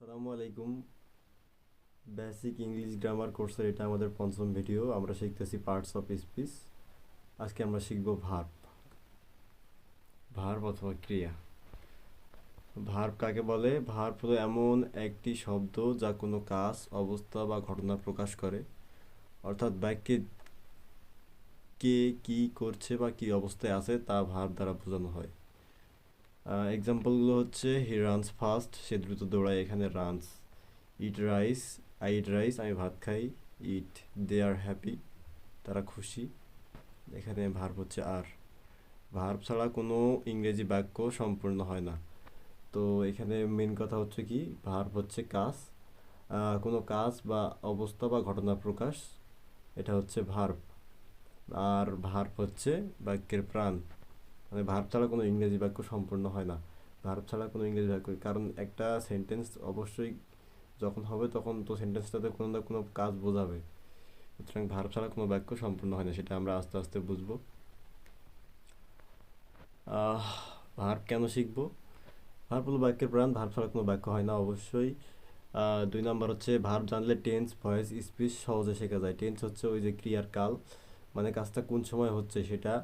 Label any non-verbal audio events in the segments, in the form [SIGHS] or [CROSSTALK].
আসসালামু আলাইকুম। Basic English grammar কোর্সের এটা আমাদের পঞ্চম ভিডিও আমরা শিখতেছি পার্টস অফ স্পিচ আজকে আমরা শিখব ভার্ব ভার্ব অথবা ক্রিয়া। ভার্ব কাকে বলে? ভার্ব হলো এমন একটি শব্দ যা কোনো কাজ, অবস্থা বা ঘটনা প্রকাশ করে। অর্থাৎ বাক্যে কে, কি করছে বা কি অবস্থায় আছে তা ভার্ব দ্বারা বোঝানো হয়। এক্সাম্পলগুলো হচ্ছে হি রানস ফাস্ট সে দ্রুত দৌড়ায়, এখানে runs eat rice I eat rice আমি ভাত খাই ইট দে আর হ্যাপি তারা খুশি। এখানে ভার্ব হচ্ছে আর ভার্ব ছাড়া কোনো ইংরেজি বাক্য সম্পূর্ণ হয় না। তো এখানে মেন কথা হচ্ছে কি ভার্ব হচ্ছে কাজ। কোনো কাজ বা অবস্থা বা ঘটনা প্রকাশ, এটা হচ্ছে ভার্ব আর ভার্ব হচ্ছে বাক্যের প্রাণ। মানে ভার্ব ছাড়া কোনো ইংরেজি বাক্য সম্পূর্ণ হয় না। ভার্ব ছাড়া কোনো ইংরেজি বাক্য, কারণ একটা সেন্টেন্স অবশ্যই যখন হবে তখন তো সেন্টেন্সটাতে কোনো না কোনো কাজ বোঝাবে। সুতরাং ভার্ব ছাড়া কোনো বাক্য সম্পূর্ণ হয় না, সেটা আমরা আস্তে আস্তে বুঝব। ভার্ব কেন শিখব? ভার্ব হলো বাক্যের প্রাণ ভার্ব ছাড়া কোনো বাক্য হয় না, অবশ্যই। দুই নম্বর হচ্ছে ভার্ব জানলে টেন্স ভয়েস স্পিচ সহজে শেখা যায়। টেন্স হচ্ছে ওই যে ক্রিয়ার কাল মানে কাজটা কোন সময় হচ্ছে সেটা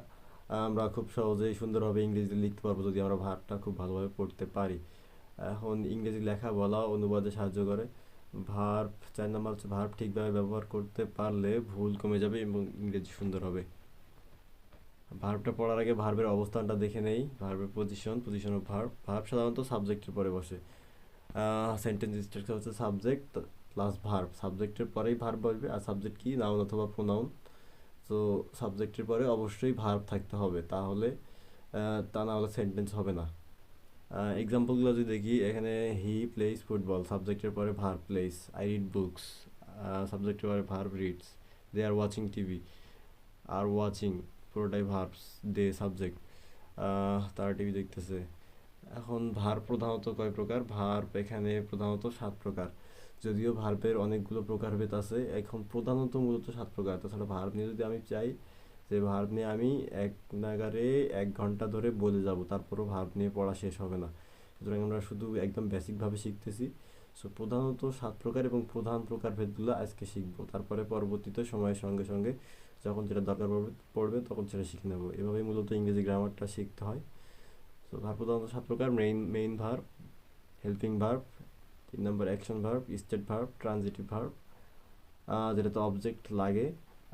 আমরা খুব সহজেই সুন্দরভাবে ইংরেজিতে লিখতে পারব যদি আমরা ভার্বটা খুব ভালোভাবে পড়তে পারি। এখন ইংরেজি লেখা বলা অনুবাদে সাহায্য করে। ভার্ব, চার নাম্বার হচ্ছে ভার্ব ঠিকভাবে ব্যবহার করতে পারলে ভুল কমে যাবে এবং ইংরেজি সুন্দর হবে। ভার্বটা পড়ার আগে ভার্বের অবস্থানটা দেখে নেই। ভার্বের position position of verb verb সাধারণত সাবজেক্টের পরে বসে। সেন্টেন্স স্ট্রাকচার হচ্ছে সাবজেক্ট প্লাস ভার্ব সাবজেক্টের পরেই ভার্ব বসবে। আর সাবজেক্ট কি? নাউন অথবা প্রোনাউন তো সাবজেক্টের পরে অবশ্যই ভার্ব থাকতে হবে। তাহলে তা না হলে সেন্টেন্স হবে না। এক্সাম্পলগুলো যদি দেখি, এখানে হি প্লেস ফুটবল সাবজেক্টের পরে verb place I read books সাবজেক্টের পরে verb reads they are watching TV are watching পুরোটাই ভার্বস দে সাবজেক্ট তারা টিভি দেখতেছে। এখন ভার প্রধানত কয় প্রকার? ভার্ব এখানে প্রধানত সাত প্রকার। যদিও ভার্বের অনেকগুলো প্রকারভেদ আছে, এখন প্রধানত মূলত সাত প্রকার। তাছাড়া ভার্ব নিয়ে যদি আমি চাই যে ভার্ব নিয়ে আমি এক নাগারে এক ঘণ্টা ধরে বলে যাব, তারপরও ভার্ব নিয়ে পড়া শেষ হবে না। সুতরাং আমরা শুধু একদম বেসিকভাবে শিখতেছি। সো প্রধানত সাত প্রকার এবং প্রধান প্রকারভেদগুলো আজকে শিখব। তারপরে পরবর্তীতে সময়ের সঙ্গে সঙ্গে যখন যেটা দরকার পড়বে তখন সেটা শিখে নেব। এভাবেই মূলত ইংরেজি গ্রামারটা শিখতে হয়। সো ভার্ব প্রধানত সাত প্রকার main main verb helping verb তিন number action verb state verb transitive verb যেটাতে অবজেক্ট লাগে,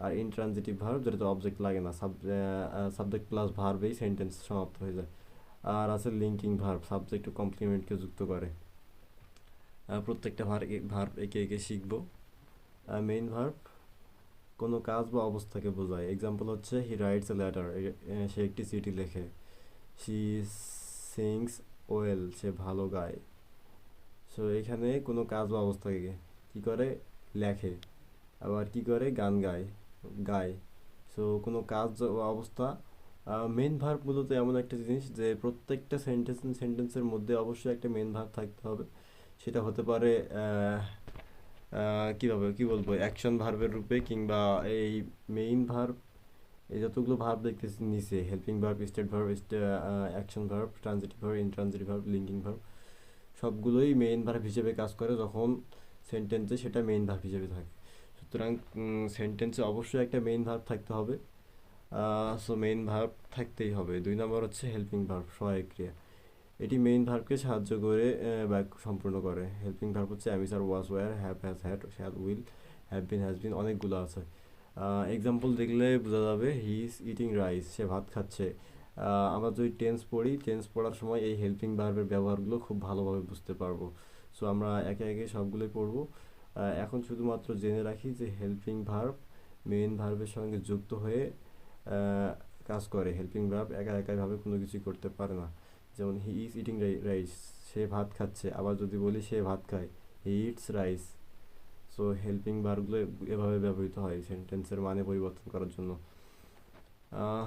আর ইনট্রানজিটিভ ভার্ব যেটাতে অবজেক্ট লাগে না সাব সাবজেক্ট প্লাস ভার্বেই সেন্টেন্স সমাপ্ত হয়ে যায়। আর আছে লিঙ্কিং ভার্ব সাবজেক্ট ও কমপ্লিমেন্টকে যুক্ত করে। প্রত্যেকটা ভার ভার্ব একে একে শিখব। মেইন ভার্ব কোনো কাজ বা অবস্থাকে বোঝায়। এক্সাম্পল হচ্ছে হি রাইটস এ লেটার সে একটি চিঠি লেখে। শি সিংস ওয়েল সে ভালো গায়। সো এখানে কোনো কাজ বা অবস্থাকে কি করে? লেখে। আবার কি করে? গান গায় গায়। সো কোনো কাজ বা অবস্থা মেন ভার্ব মূলত এমন একটা জিনিস যে প্রত্যেকটা সেন্টেন্স সেন্টেন্সের মধ্যে অবশ্যই একটা মেন ভার্ব থাকতে হবে। সেটা হতে পারে কীভাবে কি বলব? অ্যাকশন ভার্বের রূপে কিংবা এই মেইন ভার্ব এই যতগুলো ভার্ব দেখতেছি নিচে helping verb state verb action verb transitive verb intransitive verb linking verb সবগুলোই মেইন ভার্ব হিসেবে কাজ করে যখন সেন্টেন্সে সেটা মেইন ভার্ব হিসেবে থাকে। সুতরাং সেন্টেন্সে অবশ্যই একটা মেইন ভার্ব থাকতে হবে। সো মেইন ভার্ব থাকতেই হবে। দুই নম্বর হচ্ছে হেল্পিং ভার্ব সহায়ক ক্রিয়া এটি মেইন ভার্বকে সাহায্য করে বাক্য সম্পূর্ণ করে। হেল্পিং ভার্ব হচ্ছে am is are was were have has had shall will have been has been অনেকগুলো আছে। এক্সাম্পল দেখলে বোঝা যাবে হি ইজ ইটিং রাইস সে ভাত খাচ্ছে। আমরা যদি টেন্স পড়ি টেন্স পড়ার সময় এই হেল্পিং ভার্বের ব্যবহারগুলো খুব ভালোভাবে বুঝতে পারব। সো আমরা একে একে সবগুলোই পড়ব। এখন শুধুমাত্র জেনে রাখি যে হেল্পিং ভার্ব মেইন ভার্বের সঙ্গে যুক্ত হয়ে কাজ করে। হেল্পিং ভার্ব একা একাইভাবে কোনো কিছুই করতে পারে না। যেমন হি ইজ ইটিং রাইস সে ভাত খাচ্ছে। আবার যদি বলি, সে ভাত খায় he eats rice so helping ভার্বগুলো এভাবে ব্যবহৃত হয় সেন্টেন্সের মানে পরিবর্তন করার জন্য।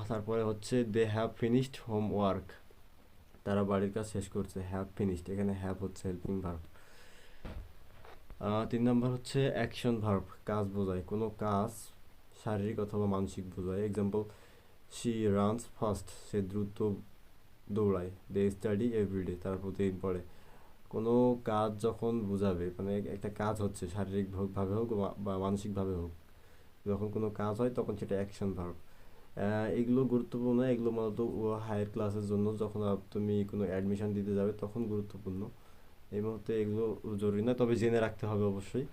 তারপরে হচ্ছে দে হ্যাভ ফিনিশড হোমওয়ার্ক তারা বাড়ির কাজ শেষ করছে হ্যাভ ফিনিশড এখানে হ্যাভ হচ্ছে হেল্পিং ভার্ব তিন নম্বর হচ্ছে অ্যাকশন ভার্ব কাজ বোঝায়। কোনো কাজ শারীরিক অথবা মানসিক বোঝায়। এক্সাম্পল শি রানস ফাস্ট সে দ্রুত দৌড়ায়। দে স্টাডি এভরিডে তারা প্রতিদিন পড়ে। কোনো কাজ যখন বোঝাবে মানে একটা কাজ হচ্ছে, শারীরিকভাবে হোক বা- বা মানসিকভাবে হোক, যখন কোনো কাজ হয়, তখন সেটা অ্যাকশন ভার্ব এগুলো গুরুত্বপূর্ণ, এগুলো মূলত হায়ার ক্লাসের জন্য যখন তুমি কোনো অ্যাডমিশন দিতে যাবে তখন গুরুত্বপূর্ণ। এই মুহূর্তে এগুলো জরুরি না, তবে জেনে রাখতে হবে অবশ্যই।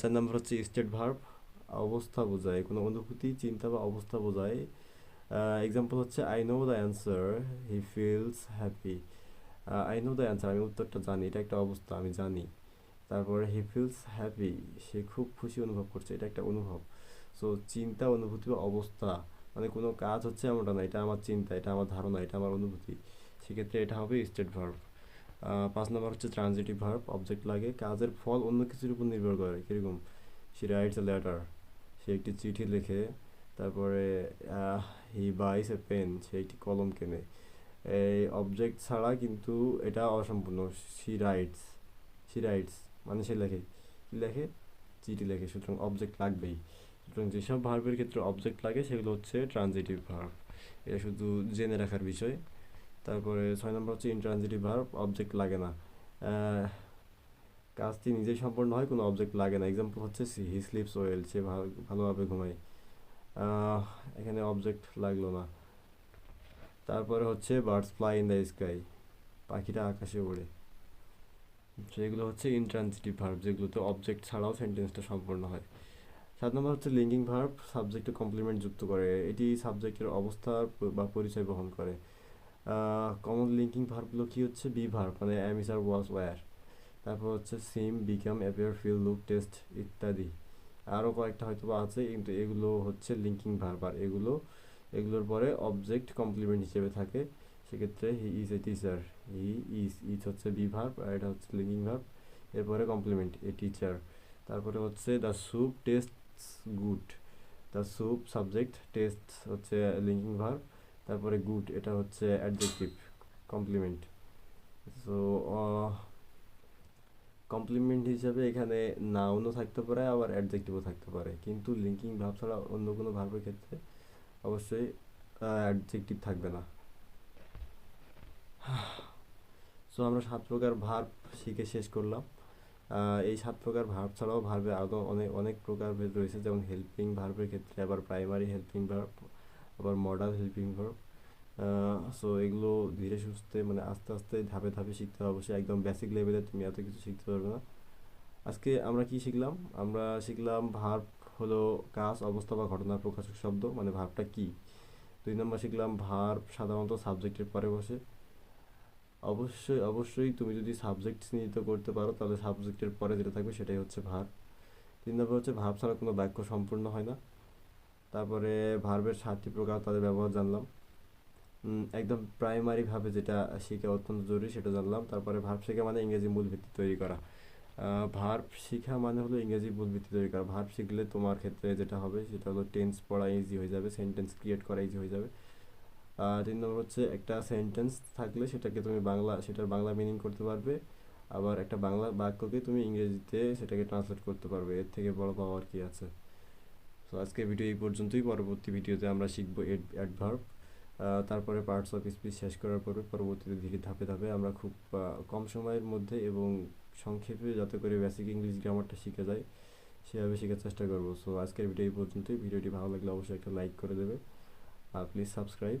চার নম্বর হচ্ছে স্টেট ভার্ব অবস্থা বোঝায়, কোনো অনুভূতি, চিন্তা বা অবস্থা বোঝায়। এক্সাম্পল হচ্ছে I know the answer he feels happy I know the answer আমি উত্তরটা জানি, এটা একটা অবস্থা, আমি জানি। তারপরে হি ফিলস হ্যাপি সে খুব খুশি অনুভব করছে, এটা একটা অনুভব। সো চিন্তা, অনুভূতি বা অবস্থা। মানে কোনো কাজ হচ্ছে এমনটা না, এটা আমার চিন্তা, এটা আমার ধারণা, এটা আমার অনুভূতি। সেক্ষেত্রে এটা হবে স্টেট ভার্ব। পাঁচ নম্বর হচ্ছে ট্রানজিটিভ ভার্ব, অবজেক্ট লাগে, কাজের ফল অন্য কিছুর উপর নির্ভর করে, কীরকম? সে রাইটস এ লেটার, সে একটি চিঠি লেখে, তারপরে হি বাইস এ পেন, সে একটি কলম কেনে। এই অবজেক্ট ছাড়া কিন্তু এটা অসম্পূর্ণ, সি রাইটস সি রাইটস মানে সে লেখে কি লেখে, চিঠি লেখে, সুতরাং অবজেক্ট লাগবেই। সুতরাং যেসব ভার্বের ক্ষেত্রে অবজেক্ট লাগে, সেগুলো হচ্ছে ট্রানজিটিভ ভার্ব এটা শুধু জেনে রাখার বিষয়। তারপরে ছয় নম্বর হচ্ছে ইনট্রানজিটিভ ভার্ব অবজেক্ট লাগে না। কাজটি নিজেই সম্পন্ন হয়, কোনো অবজেক্ট লাগে না। এক্সাম্পল হচ্ছে সি হি স্লিপস ওয়েল সে ভালো- ভালোভাবে ঘুমায়। এখানে অবজেক্ট লাগল না। তারপরে হচ্ছে birds fly in the sky পাখিটা আকাশে ওড়ে। সেগুলো হচ্ছে ইনট্রানজিটিভ ভার্ব যেগুলোতে অবজেক্ট ছাড়াও সেন্টেন্সটা সম্পন্ন হয়। সাত নম্বর হচ্ছে লিঙ্কিং ভার্ব সাবজেক্টে কমপ্লিমেন্ট যুক্ত করে। এটি সাবজেক্টের অবস্থা বা পরিচয় বহন করে। কমন লিঙ্কিং ভার্বগুলো কী হচ্ছে? বি ভার্ব মানে অ্যাম ইস আর ওয়াজ ওয়্যার তারপর হচ্ছে seem become appear feel look taste ইত্যাদি। আরও কয়েকটা হয়তো আছে, কিন্তু এগুলো হচ্ছে লিঙ্কিং ভার্ব আর এগুলো, এগুলোর পরে অবজেক্ট কমপ্লিমেন্ট হিসেবে থাকে। সেক্ষেত্রে he is a teacher he is is হচ্ছে বি ভার্ব আর এটা হচ্ছে লিঙ্কিং ভার্ব এরপরে কমপ্লিমেন্ট এ টিচার তারপরে হচ্ছে the soup taste good the soup subject taste হচ্ছে লিঙ্কিং ভার্ব তারপরে গুড এটা হচ্ছে অ্যাডজেক্টিভ কমপ্লিমেন্ট সো কমপ্লিমেন্ট হিসাবে এখানে নাউনও থাকতে পারে, আবার অ্যাডজেক্টিভও থাকতে পারে। কিন্তু লিঙ্কিং ভার্ব ছাড়া অন্য কোনো ভার্বের ক্ষেত্রে অবশ্যই অ্যাডজেক্টিভ থাকবে না। [SIGHS] সো আমরা সাত প্রকার ভার্ব শিখে শেষ করলাম। এই সাত প্রকার ভার্ব ছাড়াও ভার্বে আরও অনেক অনেক প্রকার ভেদ রয়েছে, যেমন হেল্পিং ভার্বের ক্ষেত্রে আবার প্রাইমারি হেল্পিং ভার্ব আবার মডাল হেল্পিং ভার্ব সো এগুলো ধীরে সুস্থে মানে আস্তে আস্তে ধাপে ধাপে শিখতে হবে। অবশ্যই একদম বেসিক লেভেলে তুমি এত কিছু শিখতে পারবে না। আজকে আমরা কি শিখলাম? আমরা শিখলাম ভার্ব হলো কাজ, অবস্থা বা ঘটনার প্রকাশক শব্দ মানে ভার্বটা কি? দুই নম্বর শিখলাম ভার্ব সাধারণত সাবজেক্টের পরে বসে। অবশ্যই অবশ্যই তুমি যদি সাবজেক্ট চিহ্নিত করতে পারো, তাহলে সাবজেক্টের পরে যেটা থাকবে সেটাই হচ্ছে ভার্ব তিন নম্বর হচ্ছে ভার্ব ছাড়া কোনো বাক্য সম্পূর্ণ হয় না। তারপরে ভার্বের সাতটি প্রকার তাদের ব্যবহার জানলাম। একদম প্রাইমারিভাবে যেটা শেখা অত্যন্ত জরুরি সেটা জানলাম। তারপরে ভার্ব শেখা মানে ইংরেজি মূল ভিত্তি তৈরি করা। ভার্ব শেখা মানে হলো ইংরেজি মূল ভিত্তি তৈরি করা। ভার্ব শিখলে তোমার ক্ষেত্রে যেটা হবে সেটা হলো টেন্স পড়া ইজি হয়ে যাবে সেন্টেন্স ক্রিয়েট করা ইজি হয়ে যাবে। তিন নম্বর হচ্ছে একটা সেন্টেন্স থাকলে সেটাকে তুমি বাংলা, সেটার বাংলা মিনিং করতে পারবে। আবার একটা বাংলা বাক্যকে তুমি ইংরেজিতে সেটাকে ট্রান্সলেট করতে পারবে। এর থেকে বড় পাওয়ার কি আছে? তো আজকে ভিডিও এই পর্যন্তই। পরবর্তী ভিডিওতে আমরা শিখব অ্যাডভার্ব তারপরে পার্টস অফ স্পিচ শেষ করার পরে পরবর্তীতে ধীরে ধাপে ধাপে আমরা খুব কম সময়ের মধ্যে এবং সংক্ষেপে যাতে করে বেসিক ইংলিশ গ্রামারটা শিখে যায় সেভাবে শেখার চেষ্টা করব। সো আজকের ভিডিও এই পর্যন্তই। ভিডিওটি ভালো লাগলে অবশ্যই একটা লাইক করে দেবে। আর please subscribe